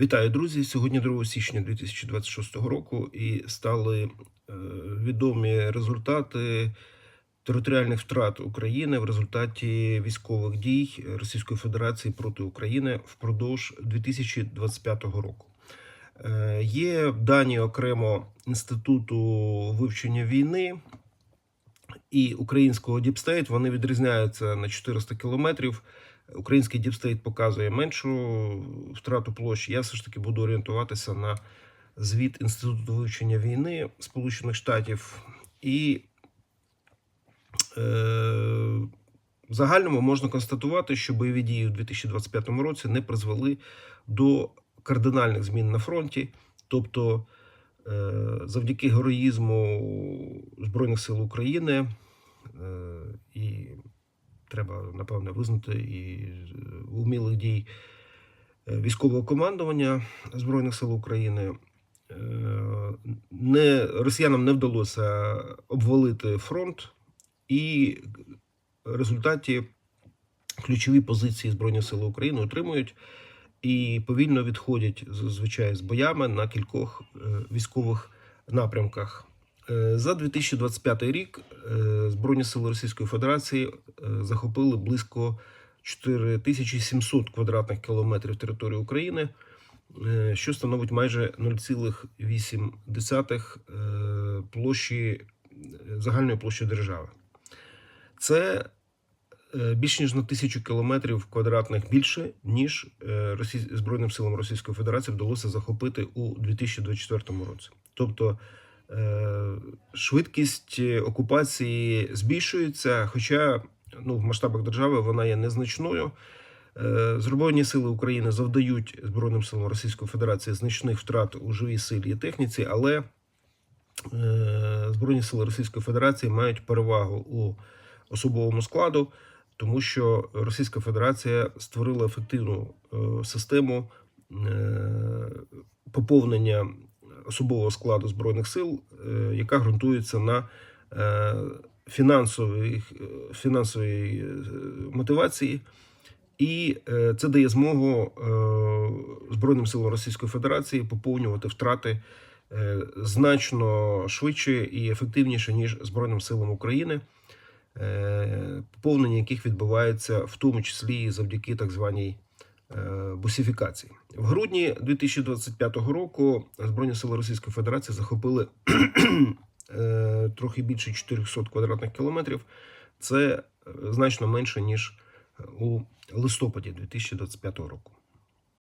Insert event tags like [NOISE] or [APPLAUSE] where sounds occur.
Вітаю, друзі! Сьогодні 2 січня 2026 року і стали е, відомі результати територіальних втрат України в результаті військових дій Російської Федерації проти України впродовж 2025 року. Е, Є дані окремо Інституту вивчення війни і українського Діпстейт. Вони відрізняються на 400 кілометрів. Український Діпстейт показує меншу втрату площі. Я все ж таки буду орієнтуватися на звіт Інституту вивчення війни Сполучених Штатів. І е, в загальному можна констатувати, що бойові дії у 2025 році не призвели до кардинальних змін на фронті. Тобто, е, завдяки героїзму Збройних сил України е, треба напевне визнати і е, умілих дій е, військового командування Збройних сил України. Е, Не, росіянам не вдалося обвалити фронт, і в результаті ключові позиції Збройні Сили України отримують і повільно відходять зазвичай з боями на кількох військових напрямках. Е, За 2025 рік е, Збройні сили Російської Федерації е, захопили близько 4700 квадратних кілометрів території України, що становить майже 0,8 е, площі загальної площі держави. Це більш ніж на тисячу кілометрів квадратних більше, ніж Збройним силам Російської Федерації вдалося захопити у 2024 році. Тобто швидкість окупації збільшується, хоча ну, в масштабах держави вона є незначною. Е, Збройні сили України завдають Збройним силам Російської Федерації значних втрат у живій силі і техніці, але е, Збройні сили Російської Федерації мають перевагу у особовому складу, тому що Російська Федерація створила ефективну е, систему е, поповнення особового складу збройних сил, е, яка ґрунтується на е, фінансовій, фінансовій е, мотивації. І е, це дає змогу е, Збройним силам Російської Федерації поповнювати втрати е, значно швидше і ефективніше, ніж Збройним силам України, е, поповнення яких відбувається в тому числі завдяки так званій е, бусифікації. В грудні 2025 року Збройні сили Російської Федерації захопили [CLEARS THROAT] е, трохи більше 400 квадратних кілометрів. Це е, значно менше ніж у листопаді 2025 року.